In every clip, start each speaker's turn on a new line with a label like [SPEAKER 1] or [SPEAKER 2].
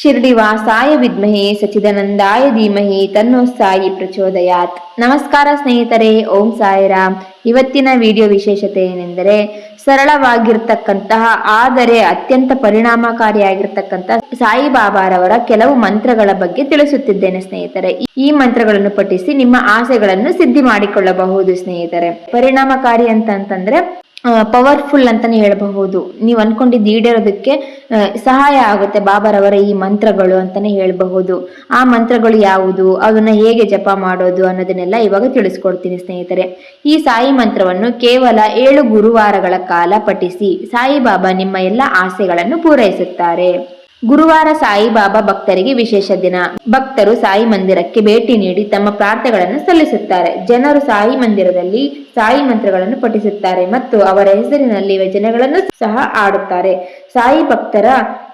[SPEAKER 1] ಶಿರ್ಡಿ ವಾಸಾಯ ವಿದ್ಮಹೆ ಸಚಿದಾನಂದಾಯ ಧೀಮಹಿ ತನ್ನೋ ಸಾಯಿ ಪ್ರಚೋದಯಾತ್. ನಮಸ್ಕಾರ ಸ್ನೇಹಿತರೆ, ಓಂ ಸಾಯಿರಾಮ್. ಇವತ್ತಿನ ವಿಡಿಯೋ ವಿಶೇಷತೆ ಏನೆಂದರೆ, ಸರಳವಾಗಿರ್ತಕ್ಕಂತಹ, ಆದರೆ ಅತ್ಯಂತ ಪರಿಣಾಮಕಾರಿಯಾಗಿರ್ತಕ್ಕಂತಹ ಸಾಯಿಬಾಬಾರವರ ಕೆಲವು ಮಂತ್ರಗಳ ಬಗ್ಗೆ ತಿಳಿಸುತ್ತಿದ್ದೇನೆ ಸ್ನೇಹಿತರೆ. ಈ ಮಂತ್ರಗಳನ್ನು ಪಠಿಸಿ ನಿಮ್ಮ ಆಸೆಗಳನ್ನು ಸಿದ್ಧಿ ಮಾಡಿಕೊಳ್ಳಬಹುದು ಸ್ನೇಹಿತರೆ. ಪರಿಣಾಮಕಾರಿ ಅಂತ ಅಂತಂದ್ರೆ ಪವರ್ಫುಲ್ ಅಂತಾನೆ ಹೇಳಬಹುದು. ನೀವು ಅನ್ಕೊಂಡಿದ್ದು ಈಡೇರೋದಕ್ಕೆ ಸಹಾಯ ಆಗುತ್ತೆ ಬಾಬಾರವರ ಈ ಮಂತ್ರಗಳು ಅಂತಾನೆ ಹೇಳಬಹುದು. ಆ ಮಂತ್ರಗಳು ಯಾವುದು, ಅದನ್ನ ಹೇಗೆ ಜಪ ಮಾಡೋದು ಅನ್ನೋದನ್ನೆಲ್ಲ ಇವಾಗ ತಿಳಿಸ್ಕೊಡ್ತೀನಿ ಸ್ನೇಹಿತರೆ. ಈ ಸಾಯಿ ಮಂತ್ರವನ್ನು ಕೇವಲ ಏಳು ಗುರುವಾರಗಳ ಕಾಲ ಪಠಿಸಿ, ಸಾಯಿಬಾಬಾ ನಿಮ್ಮ ಎಲ್ಲ ಆಸೆಗಳನ್ನು ಪೂರೈಸುತ್ತಾರೆ. ಗುರುವಾರ ಸಾಯಿಬಾಬಾ ಭಕ್ತರಿಗೆ ವಿಶೇಷ ದಿನ. ಭಕ್ತರು ಸಾಯಿ ಮಂದಿರಕ್ಕೆ ಭೇಟಿ ನೀಡಿ ತಮ್ಮ ಪ್ರಾರ್ಥನೆಗಳನ್ನು ಸಲ್ಲಿಸುತ್ತಾರೆ. ಜನರು ಸಾಯಿ ಮಂದಿರದಲ್ಲಿ ಸಾಯಿ ಮಂತ್ರಗಳನ್ನು ಪಠಿಸುತ್ತಾರೆ ಮತ್ತು ಅವರ ಹೆಸರಿನಲ್ಲಿ ವಚನಗಳನ್ನು ಸಹ ಆಡುತ್ತಾರೆ ಸಾಯಿ ಭಕ್ತರ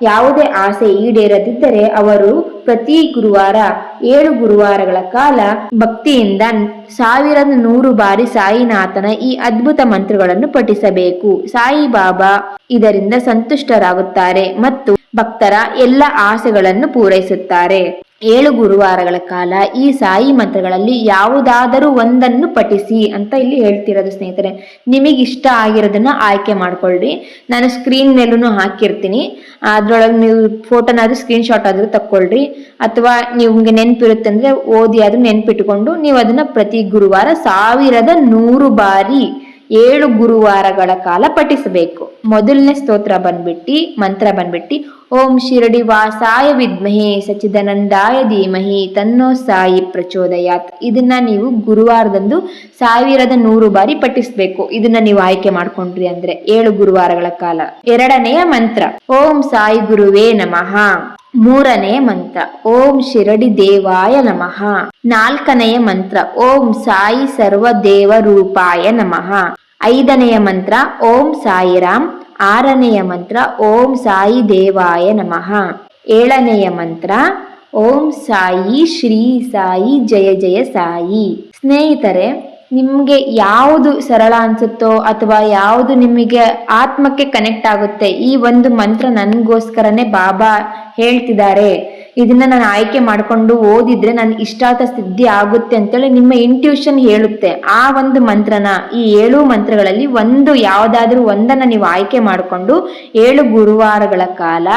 [SPEAKER 1] ಯಾವುದೇ ಆಸೆ ಈಡೇರದಿದ್ದರೆ ಅವರು ಪ್ರತಿ ಗುರುವಾರ, ಏಳು ಗುರುವಾರಗಳ ಕಾಲ ಭಕ್ತಿಯಿಂದ ಸಾವಿರದ ನೂರು ಬಾರಿ ಸಾಯಿನಾಥನ ಈ ಅದ್ಭುತ ಮಂತ್ರಗಳನ್ನು ಪಠಿಸಬೇಕು. ಸಾಯಿಬಾಬಾ ಇದರಿಂದ ಸಂತುಷ್ಟರಾಗುತ್ತಾರೆ ಮತ್ತು ಭಕ್ತರ ಎಲ್ಲ ಆಸೆಗಳನ್ನು ಪೂರೈಸುತ್ತಾರೆ. ಏಳು ಗುರುವಾರಗಳ ಕಾಲ ಈ ಸಾಯಿ ಮಂತ್ರಗಳಲ್ಲಿ ಯಾವುದಾದರೂ ಒಂದನ್ನು ಪಠಿಸಿ ಅಂತ ಇಲ್ಲಿ ಹೇಳ್ತಿರೋದು ಸ್ನೇಹಿತರೆ. ನಿಮಗೆ ಇಷ್ಟ ಆಗಿರೋದನ್ನ ಆಯ್ಕೆ ಮಾಡ್ಕೊಳ್ರಿ. ನಾನು ಸ್ಕ್ರೀನ್ ಮೇಲೂ ಹಾಕಿರ್ತೀನಿ. ಅದರೊಳಗೆ ನೀವು ಫೋಟೋನಾದ್ರೂ ಸ್ಕ್ರೀನ್ ಶಾಟ್ ಆದ್ರೂ ತಕ್ಕೊಳ್ರಿ. ಅಥವಾ ನಿಮ್ಗೆ ನೆನ್ಪಿರುತ್ತೆ ಅಂದ್ರೆ ಓದಿ ಆದ್ರೂ ನೆನ್ಪಿಟ್ಕೊಂಡು ನೀವು ಅದನ್ನ ಪ್ರತಿ ಗುರುವಾರ ಸಾವಿರದ ನೂರು ಬಾರಿ ಏಳು ಗುರುವಾರಗಳ ಕಾಲ ಪಠಿಸಬೇಕು. ಮೊದಲನೇ ಸ್ತೋತ್ರ ಬಂದ್ಬಿಟ್ಟು, ಮಂತ್ರ ಬಂದ್ಬಿಟ್ಟು ಓಂ ಶಿರಡಿ ವಾಸಾಯ ವಿದ್ಮಹೆ ಸಚಿದಾನಂದಾಯ ಧೀಮಹಿ, ತನ್ನೋ ಸಾಯಿ ಪ್ರಚೋದಯಾತ್. ಇದನ್ನ ನೀವು ಗುರುವಾರದಂದು ಸಾವಿರದ ನೂರು ಬಾರಿ ಪಠಿಸ್ಬೇಕು. ಇದನ್ನ ನೀವು ಆಯ್ಕೆ ಮಾಡ್ಕೊಂಡ್ರಿ ಅಂದ್ರೆ ಏಳು ಗುರುವಾರಗಳ ಕಾಲ. ಎರಡನೆಯ ಮಂತ್ರ, ಓಂ ಸಾಯಿ ಗುರುವೇ ನಮಃ. ಮೂರನೆಯ ಮಂತ್ರ, ಓಂ ಶಿರಡಿ ದೇವಾಯ ನಮಃ. ನಾಲ್ಕನೆಯ ಮಂತ್ರ, ಓಂ ಸಾಯಿ ಸರ್ವ ದೇವ ರೂಪಾಯ ನಮಃ. ಐದನೆಯ ಮಂತ್ರ, ಓಂ ಸಾಯಿರಾಮ್. ಆರನೆಯ ಮಂತ್ರ, ಓಂ ಸಾಯಿ ದೇವಾಯ ನಮಃ. ಏಳನೆಯ ಮಂತ್ರ, ಓಂ ಸಾಯಿ ಶ್ರೀ ಸಾಯಿ ಜಯ ಜಯ ಸಾಯಿ. ಸ್ನೇಹಿತರೆ, ನಿಮಗೆ ಯಾವುದು ಸರಳ ಅನ್ಸುತ್ತೋ ಅಥವಾ ಯಾವುದು ನಿಮಗೆ ಆತ್ಮಕ್ಕೆ ಕನೆಕ್ಟ್ ಆಗುತ್ತೆ ಈ ಒಂದು ಮಂತ್ರ ನನಗೋಸ್ಕರನೇ ಬಾಬಾ ಹೇಳ್ತಿದ್ದಾರೆ. ಇದನ್ನ ನಾನು ಆಯ್ಕೆ ಮಾಡ್ಕೊಂಡು ಓದಿದ್ರೆ ನನ್ ಇಷ್ಟಾರ್ಥ ಸಿದ್ಧಿ ಆಗುತ್ತೆ ಅಂತೇಳಿ ನಿಮ್ಮ ಇಂಟ್ಯೂಷನ್ ಹೇಳುತ್ತೆ. ಆ ಒಂದು ಮಂತ್ರನ, ಈ ಏಳು ಮಂತ್ರಗಳಲ್ಲಿ ಒಂದು ಯಾವ್ದಾದ್ರೂ ಒಂದನ್ನ ನೀವು ಆಯ್ಕೆ ಮಾಡಿಕೊಂಡು ಏಳು ಗುರುವಾರಗಳ ಕಾಲ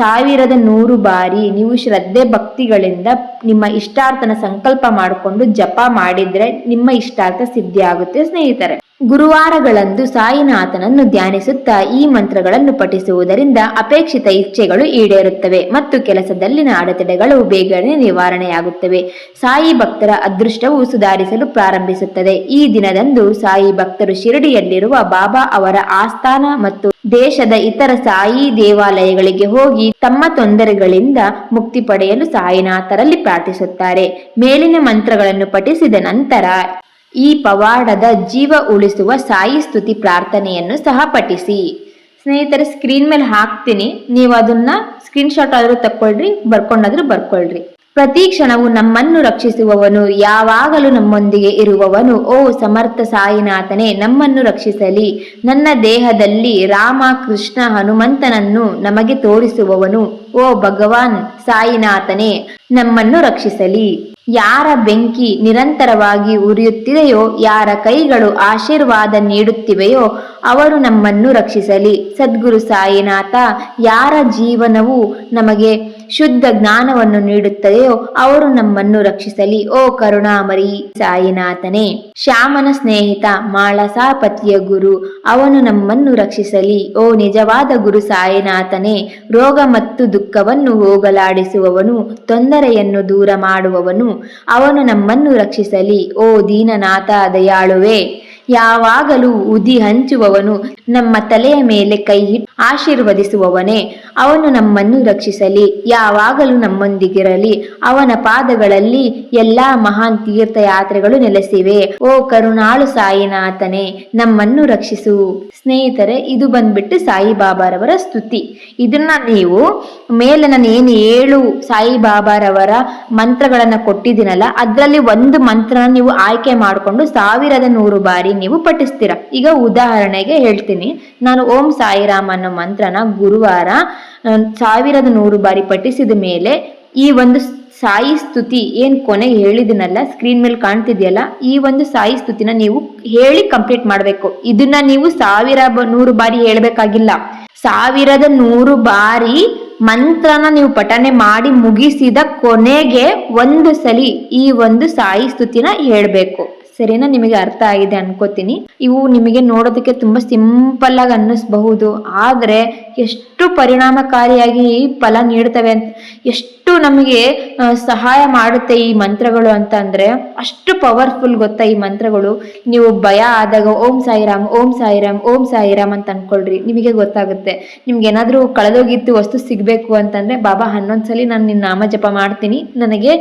[SPEAKER 1] ಸಾವಿರದ ನೂರು ಬಾರಿ ನೀವು ಶ್ರದ್ಧೆ ಭಕ್ತಿಗಳಿಂದ ನಿಮ್ಮ ಇಷ್ಟಾರ್ಥನ ಸಂಕಲ್ಪ ಮಾಡಿಕೊಂಡು ಜಪ ಮಾಡಿದ್ರೆ ನಿಮ್ಮ ಇಷ್ಟಾರ್ಥ ಸಿದ್ಧಿ ಆಗುತ್ತೆ ಸ್ನೇಹಿತರೆ. ಗುರುವಾರಗಳಂದು ಸಾಯಿನಾಥನನ್ನು ಧ್ಯಾನಿಸುತ್ತಾ ಈ ಮಂತ್ರಗಳನ್ನು ಪಠಿಸುವುದರಿಂದ ಅಪೇಕ್ಷಿತ ಇಚ್ಛೆಗಳು ಈಡೇರುತ್ತವೆ ಮತ್ತು ಕೆಲಸದಲ್ಲಿನ ಅಡೆತಡೆಗಳು ಬೇಗನೆ ನಿವಾರಣೆಯಾಗುತ್ತವೆ. ಸಾಯಿ ಭಕ್ತರ ಅದೃಷ್ಟವು ಸುಧಾರಿಸಲು ಪ್ರಾರಂಭಿಸುತ್ತದೆ. ಈ ದಿನದಂದು ಸಾಯಿ ಭಕ್ತರು ಶಿರಡಿಯಲ್ಲಿರುವ ಬಾಬಾ ಅವರ ಆಸ್ಥಾನ ಮತ್ತು ದೇಶದ ಇತರ ಸಾಯಿ ದೇವಾಲಯಗಳಿಗೆ ಹೋಗಿ ತಮ್ಮ ತೊಂದರೆಗಳಿಂದ ಮುಕ್ತಿ ಪಡೆಯಲು ಸಾಯಿನಾಥರಲ್ಲಿ ಪ್ರಾರ್ಥಿಸುತ್ತಾರೆ. ಮೇಲಿನ ಮಂತ್ರಗಳನ್ನು ಪಠಿಸಿದ ನಂತರ ಈ ಪವಾಡದ ಜೀವ ಉಳಿಸುವ ಸಾಯಿ ಸ್ತುತಿ ಪ್ರಾರ್ಥನೆಯನ್ನು ಸಹ ಪಠಿಸಿ. ಸ್ನೇಹಿತರೆ ಸ್ಕ್ರೀನ್ ಮೇಲೆ ಹಾಕ್ತೀನಿ. ನೀವು ಅದನ್ನ ಸ್ಕ್ರೀನ್ ಶಾಟ್ ಆದರೂ ತಕ್ಕೊಳ್ರಿ, ಬರ್ಕೊಂಡಾದ್ರೂ ಬರ್ಕೊಳ್ರಿ. ಪ್ರತಿ ಕ್ಷಣವು ನಮ್ಮನ್ನು ರಕ್ಷಿಸುವವನು, ಯಾವಾಗಲೂ ನಮ್ಮೊಂದಿಗೆ ಇರುವವನು. ಓ ಸಮರ್ಥ ಸಾಯಿನಾಥನೇ, ನಮ್ಮನ್ನು ರಕ್ಷಿಸಲಿ. ನನ್ನ ದೇಹದಲ್ಲಿ ರಾಮ, ಕೃಷ್ಣ, ಹನುಮಂತನನ್ನು ನಮಗೆ ತೋರಿಸುವವನು. ಓ ಭಗವಾನ್ ಸಾಯಿನಾಥನೇ, ನಮ್ಮನ್ನು ರಕ್ಷಿಸಲಿ. ಯಾರ ಬೆಂಕಿ ನಿರಂತರವಾಗಿ ಉರಿಯುತ್ತಿದೆಯೋ, ಯಾರ ಕೈಗಳು ಆಶೀರ್ವಾದ ನೀಡುತ್ತಿವೆಯೋ, ಅವರು ನಮ್ಮನ್ನು ರಕ್ಷಿಸಲಿ. ಸದ್ಗುರು ಸಾಯಿನಾಥ, ಯಾರ ಜೀವನವು ನಮಗೆ ಶುದ್ಧ ಜ್ಞಾನವನ್ನು ನೀಡುತ್ತದೆಯೋ ಅವರು ನಮ್ಮನ್ನು ರಕ್ಷಿಸಲಿ, ಓ ಕರುಣಾಮರಿ ಸಾಯಿನಾಥನೇ. ಶ್ಯಾಮನ ಸ್ನೇಹಿತ, ಮಾಳಸಾಪತಿಯ ಗುರು, ಅವನು ನಮ್ಮನ್ನು ರಕ್ಷಿಸಲಿ, ಓ ನಿಜವಾದ ಗುರು ಸಾಯಿನಾಥನೇ. ರೋಗ ಮತ್ತು ದುಃಖವನ್ನು ಹೋಗಲಾಡಿಸುವವನು, ತೊಂದರೆಯನ್ನು ದೂರ ಮಾಡುವವನು, ಅವನು ನಮ್ಮನ್ನು ರಕ್ಷಿಸಲಿ, ಓ ದೀನನಾಥ ದಯಾಳುವೆ. ಯಾವಾಗಲೂ ಉದಿ ಹಂಚುವವನು ನಮ್ಮ ತಲೆಯ ಮೇಲೆ ಕೈ ಆಶೀರ್ವದಿಸುವವನೇ. ಅವನು ನಮ್ಮನ್ನು ರಕ್ಷಿಸಲಿ, ಯಾವಾಗಲೂ ನಮ್ಮೊಂದಿಗಿರಲಿ. ಅವನ ಪಾದಗಳಲ್ಲಿ ಎಲ್ಲಾ ಮಹಾನ್ ತೀರ್ಥಯಾತ್ರೆಗಳು ನೆಲೆಸಿವೆ. ಓ ಕರುಣಾಳು ಸಾಯಿನಾಥನೇ, ನಮ್ಮನ್ನು ರಕ್ಷಿಸು. ಸ್ನೇಹಿತರೆ, ಇದು ಬಂದ್ಬಿಟ್ಟು ಸಾಯಿಬಾಬಾರವರ ಸ್ತುತಿ. ಇದನ್ನ ನೀವು ಮೇಲೆ ನಾನು ಏನು ಏಳು ಸಾಯಿಬಾಬಾರವರ ಮಂತ್ರಗಳನ್ನ ಕೊಟ್ಟಿದ್ದೀನಲ್ಲ, ಅದರಲ್ಲಿ ಒಂದು ಮಂತ್ರ ನೀವು ಆಯ್ಕೆ ಮಾಡಿಕೊಂಡು ಸಾವಿರದ ನೂರು ಬಾರಿ ನೀವು ಪಠಿಸ್ತೀರಾ. ಈಗ ಉದಾಹರಣೆಗೆ ಹೇಳ್ತೀನಿ. ನಾನು ಓಂ ಸಾಯಿರಾಮ್ ಅನ್ನೋ ಮಂತ್ರನ ಗುರುವಾರ ಸಾವಿರದ ನೂರು ಬಾರಿ ಪಠಿಸಿದ ಮೇಲೆ ಈ ಒಂದು ಸಾಯಿ ಸ್ತುತಿ ಏನ್ ಕೊನೆ ಹೇಳಿದಿನಲ್ಲ ಸ್ಕ್ರೀನ್ ಮೇಲೆ ಕಾಣ್ತಿದೆಯಲ್ಲ, ಈ ಒಂದು ಸಾಯಿ ಸ್ತುತಿನ ನೀವು ಹೇಳಿ ಕಂಪ್ಲೀಟ್ ಮಾಡ್ಬೇಕು. ಇದನ್ನ ನೀವು ಸಾವಿರ ನೂರು ಬಾರಿ ಹೇಳ್ಬೇಕಾಗಿಲ್ಲ. ಸಾವಿರದ ನೂರು ಬಾರಿ ಮಂತ್ರನ ನೀವು ಪಠನೆ ಮಾಡಿ ಮುಗಿಸಿದ ಕೊನೆಗೆ ಒಂದು ಸಲಿ ಈ ಒಂದು ಸಾಯಿ ಸ್ತುತಿನ ಹೇಳ್ಬೇಕು. ಸರಿನಾ ನಿಮಗೆ ಅರ್ಥ ಆಗಿದೆ ಅನ್ಕೋತೀನಿ. ಇವು ನಿಮಗೆ ನೋಡೋದಕ್ಕೆ ತುಂಬಾ ಸಿಂಪಲ್ ಆಗಿ ಅನ್ನಿಸ್ಬಹುದು. ಆದ್ರೆ ಎಷ್ಟು ಪರಿಣಾಮಕಾರಿಯಾಗಿ ಫಲ ನೀಡ್ತವೆ ಅಂತ, ಎಷ್ಟು ನಮಗೆ ಸಹಾಯ ಮಾಡುತ್ತೆ ಈ ಮಂತ್ರಗಳು ಅಂತ ಅಷ್ಟು ಪವರ್ಫುಲ್ ಗೊತ್ತಾ ಈ ಮಂತ್ರಗಳು. ನೀವು ಭಯ ಆದಾಗ ಓಂ ಸಾಯಿರಾಮ್ ಓಂ ಸಾಯಿರಾಮ್ ಓಂ ಸಾಯಿರಾಮ್ ಅಂತ ಅನ್ಕೊಳ್ರಿ, ನಿಮಗೆ ಗೊತ್ತಾಗುತ್ತೆ. ನಿಮ್ಗೆ ಏನಾದ್ರೂ ಕಳೆದೋಗಿತ್ತು ವಸ್ತು ಸಿಗ್ಬೇಕು ಅಂತಂದ್ರೆ ಬಾಬಾ, ಹನ್ನೊಂದ್ಸಲಿ ನಾನು ನಿನ್ನ ನಾಮ ಜಪ ಮಾಡ್ತೀನಿ. ನನಗೆ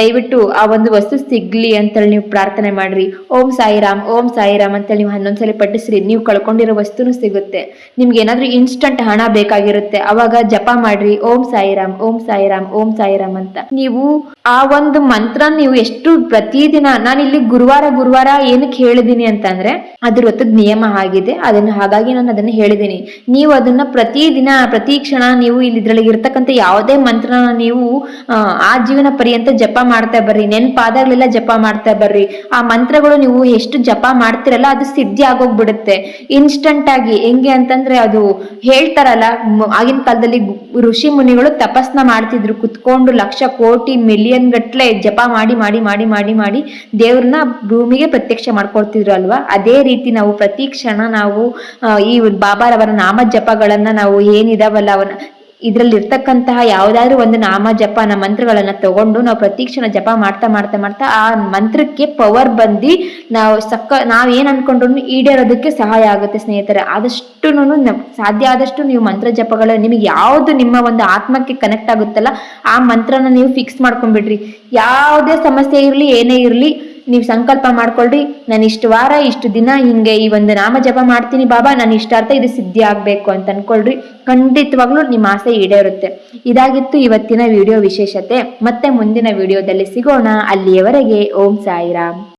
[SPEAKER 1] ದಯವಿಟ್ಟು ಆ ಒಂದು ವಸ್ತು ಸಿಗ್ಲಿ ಅಂತೇಳಿ ನೀವು ಪ್ರಾರ್ಥನೆ ಮಾಡ್ರಿ. ಓಂ ಸಾಯಿರಾಮ್ ಓಂ ಸಾಯಿರಾಮ್ ಅಂತೇಳಿ ನೀವು ಹನ್ನೊಂದ್ಸಲಿ ಪಠಿಸ್ರಿ. ನೀವು ಕಳ್ಕೊಂಡಿರೋ ವಸ್ತುನು ಸಿಗುತ್ತೆ. ನಿಮ್ಗೆ ಏನಾದ್ರೂ ಇನ್ಸ್ಟಂಟ್ ಹಣ ಬೇಕಾಗಿರುತ್ತೆ. ಅವಾಗ ಜಪ ಮಾಡ್ರಿ. ಓಂ ಸಾಯಿರಾಮ್ ಓಂ ಸಾಯಿರಾಮ್ ಓಂ ಸಾಯಿರಾಮ್ ಅಂತ. ನೀವು ಆ ಒಂದು ಮಂತ್ರ ನೀವು ಎಷ್ಟು ಪ್ರತಿದಿನ ನಾನು ಇಲ್ಲಿ ಗುರುವಾರ ಗುರುವಾರ ಏನಕ್ಕೆ ಹೇಳಿದೀನಿ ಅಂತಂದ್ರೆ ಅದ್ರ ಹೊತ್ತದ ನಿಯಮ ಆಗಿದೆ. ಅದನ್ನ ಹಾಗಾಗಿ ನಾನು ಅದನ್ನ ಹೇಳಿದ್ದೀನಿ ನೀವು ಅದನ್ನ ಪ್ರತಿದಿನ ಪ್ರತಿ ಕ್ಷಣ ನೀವು ಇಲ್ಲಿ ಇದ್ರಲ್ಲಿ ಇರ್ತಕ್ಕಂಥ ಯಾವುದೇ ಮಂತ್ರನ ನೀವು ಆ, ಆ ಜೀವನ ಪರ್ಯಂತ ಜಪ ಮಾಡ್ತಾ ಬರ್ರಿ. ನೆನ್ಪಾದಾಗ್ಲೆಲ್ಲ ಜಪ ಮಾಡ್ತಾ ಬರ್ರಿ. ಆ ಮಂತ್ರಗಳು ನೀವು ಎಷ್ಟು ಜಪ ಮಾಡ್ತಿರಲ್ಲ, ಅದು ಸಿದ್ಧಿ ಆಗೋಗ್ಬಿಡುತ್ತೆ. ಇನ್ಸ್ಟಂಟ್ ಆಗಿ ಹೆಂಗೆ ಅಂತಂದ್ರೆ ಅದು ಹೇಳ್ತಾರಲ್ಲ ಆಗಿನ ಕಾಲದಲ್ಲಿ ಋಷಿ ಮುನಿಗಳು ತಪಸ್ನ ಮಾಡ್ತಿದ್ರು. ಕುತ್ಕೊಂಡು ಲಕ್ಷ ಕೋಟಿ ಮಿಲಿಯನ್ ಗಟ್ಲೆ ಜಪ ಮಾಡಿ ಮಾಡಿ ಮಾಡಿ ಮಾಡಿ ಮಾಡಿ ದೇವ್ರನ್ನ ಭೂಮಿಗೆ ಪ್ರತ್ಯಕ್ಷ ಮಾಡ್ಕೊಳ್ತಿದ್ರು ಅಲ್ವಾ? ಅದೇ ರೀತಿ ನಾವು ಪ್ರತಿ ಕ್ಷಣ ನಾವು ಈ ಬಾಬಾರವರ ನಾಮ ಜಪಗಳನ್ನ ನಾವು ಏನಿದಾವಲ್ಲ ಅವನ್ನ ಇದ್ರಲ್ಲಿ ಇರ್ತಕ್ಕಂತಹ ಯಾವ್ದಾದ್ರು ಒಂದು ನಾಮ ಜಪನ ಮಂತ್ರಗಳನ್ನ ತಗೊಂಡು ನಾವು ಪ್ರತಿ ಕ್ಷಣ ಜಪ ಮಾಡ್ತಾ ಮಾಡ್ತಾ ಮಾಡ್ತಾ ಆ ಮಂತ್ರಕ್ಕೆ ಪವರ್ ಬಂದು ನಾವು ಸಕ್ಕ ನಾವ್ ಏನ್ ಅನ್ಕೊಂಡ್ರು ಈಡೇರೋದಕ್ಕೆ ಸಹಾಯ ಆಗುತ್ತೆ ಸ್ನೇಹಿತರೆ. ಆದಷ್ಟು ಸಾಧ್ಯ ಆದಷ್ಟು ನೀವು ಮಂತ್ರ ಜಪಗಳ ನಿಮಗೆ ಯಾವ್ದು ನಿಮ್ಮ ಒಂದು ಆತ್ಮಕ್ಕೆ ಕನೆಕ್ಟ್ ಆಗುತ್ತಲ್ಲ, ಆ ಮಂತ್ರನ ನೀವು ಫಿಕ್ಸ್ ಮಾಡ್ಕೊಂಡ್ಬಿಡ್ರಿ. ಯಾವುದೇ ಸಮಸ್ಯೆ ಇರಲಿ, ಏನೇ ಇರ್ಲಿ ನೀವು ಸಂಕಲ್ಪ ಮಾಡ್ಕೊಳ್ರಿ. ನಾನು ಇಷ್ಟು ವಾರ, ಇಷ್ಟು ದಿನ ಹಿಂಗೆ ಈ ಒಂದು ನಾಮ ಜಪ ಮಾಡ್ತೀನಿ ಬಾಬಾ, ನಾನು ಇಷ್ಟಾರ್ಥ ಇದು ಸಿದ್ಧಿ ಆಗ್ಬೇಕು ಅಂತ ಅನ್ಕೊಳ್ರಿ. ಖಂಡಿತವಾಗ್ಲೂ ನಿಮ್ಮ ಆಸೆ ಈಡೇರುತ್ತೆ. ಇದಾಗಿತ್ತು ಇವತ್ತಿನ ವಿಡಿಯೋ ವಿಶೇಷತೆ. ಮತ್ತೆ ಮುಂದಿನ ವಿಡಿಯೋದಲ್ಲಿ ಸಿಗೋಣ. ಅಲ್ಲಿಯವರೆಗೆ ಓಂ ಸಾಯಿರಾಮ್.